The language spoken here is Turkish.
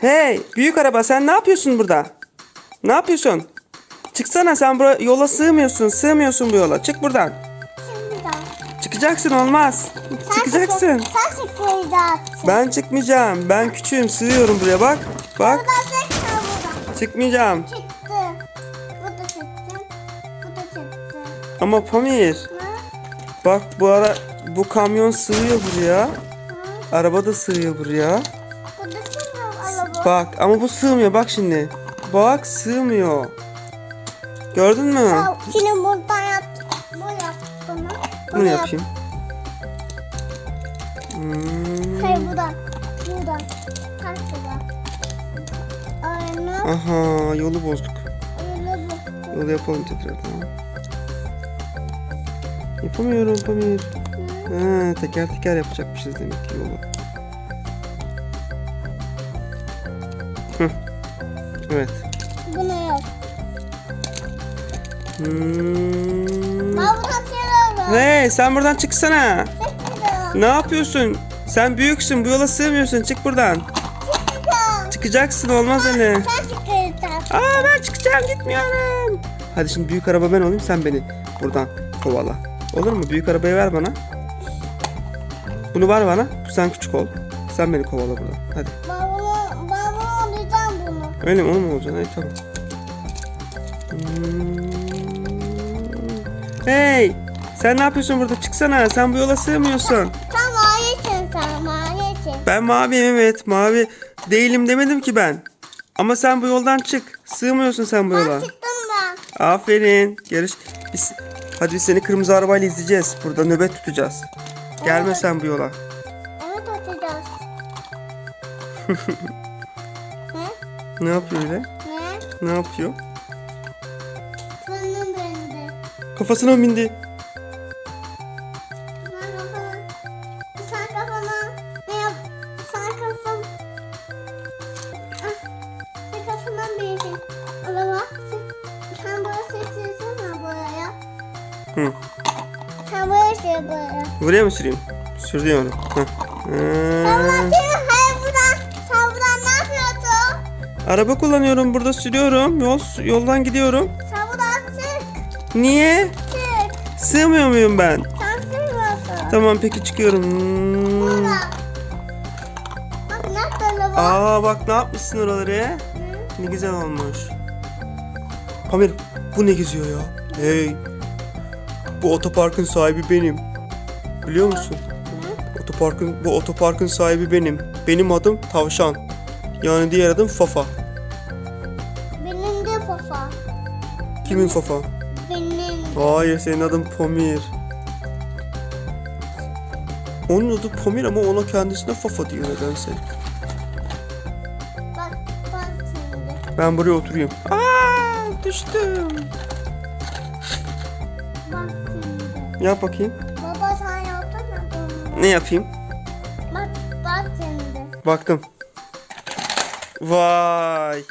Hey büyük araba sen ne yapıyorsun burada? Ne yapıyorsun? Çıksana sen bura yola sığmıyorsun. Sığmıyorsun bu yola. Çık buradan. Çıkacaksın olmaz. Çıkacaksın. Sen sıkılacaksın. Ben çıkmayacağım. Ben küçüğüm. Sığıyorum buraya bak. Bak. Buradan çık sen buradan. Çıkmayacağım. Çıktı. Bu da çıktı. Bu da çıktı. Ama Pamir. Bak bu ara bu kamyon sığıyor buraya. Araba da sığıyor buraya. Bak ama bu sığmıyor bak şimdi. Bak sığmıyor. Gördün mü? Şimdi buradan yap. Bu yap bunu. Bunu yap. yapayım. Hmm. Hayır buradan. Buradan. Aynen. Aha yolu bozduk. Öyle bu. Yolu yapalım tekrar tamam. Yapamıyorum Pamir. Ha, teker teker yapacakmışız demek ki yolu. Evet. Bunu yap. Hmm. Ben buradan çıkıyorum. Hey sen buradan çıksana. Ne yapıyorsun? Sen büyüksün bu yola sığmıyorsun çık buradan. Çıkıyorum. Çıkacaksın olmaz öyle. Sen çıkacaksın. Aa ben çıkacağım gitmiyorum. Hadi şimdi büyük araba ben olayım sen beni buradan kovala. Olur mu? Büyük arabayı ver bana. Bunu ver bana. Sen küçük ol. Sen beni kovala buradan. Hadi. Ben Öyle mi? Onu mu olacaksın? Hadi tamam. Hmm. Hey! Sen ne yapıyorsun burada? Çıksana. Sen bu yola sığmıyorsun. Sen mavisin sen mavisin. Ben maviyim evet. Mavi değilim demedim ki ben. Ama sen bu yoldan çık. Sığmıyorsun sen bu yola. Ben çıktım ben. Aferin. Yarış. Biz, hadi biz seni kırmızı arabayla izleyeceğiz. Burada nöbet tutacağız. Gelme sen bu yola. Evet atacağız. ne? Yapıyor öyle? Ne? Ne yapıyor? Sanırım bende. Kafasına mı bindi? Sen kafana. Sen kafana. Ne yap? Sen kafan. Ah, Sen kafandan büyüdün. Araba. Sen, buraya sürtsene buraya. Hı. Sen sür buraya. Buraya mı süreyim? Sürdü onu. Heh. Ee, araba kullanıyorum. Burada sürüyorum. Yol yoldan gidiyorum. Sen buradan çık. Niye? Çık. Sığmıyor muyum ben? Sen sürmüyorsun. Tamam peki çıkıyorum. Hmm. Bak nerede araba? Aa bak ne yapmışsın oraları? Hı? Ne güzel olmuş. Pamir bu ne geziyor ya? Hey. Bu otoparkın sahibi benim. Biliyor musun? Hı? Otoparkın bu otoparkın sahibi benim. Benim adım Tavşan. Yani diğer adım Fafa. Benim de Fafa. Kimin Fafa? Benim. Hayır senin adın Pamir. Onun adı Pamir ama ona kendisine Fafa diyor nedense. Bak bak şimdi. Ben buraya oturayım. Aa düştüm. Bak şimdi. Yap bakayım. Baba sen yaptın mı? Ne yapayım? Bak bak şimdi. Baktım. Vai.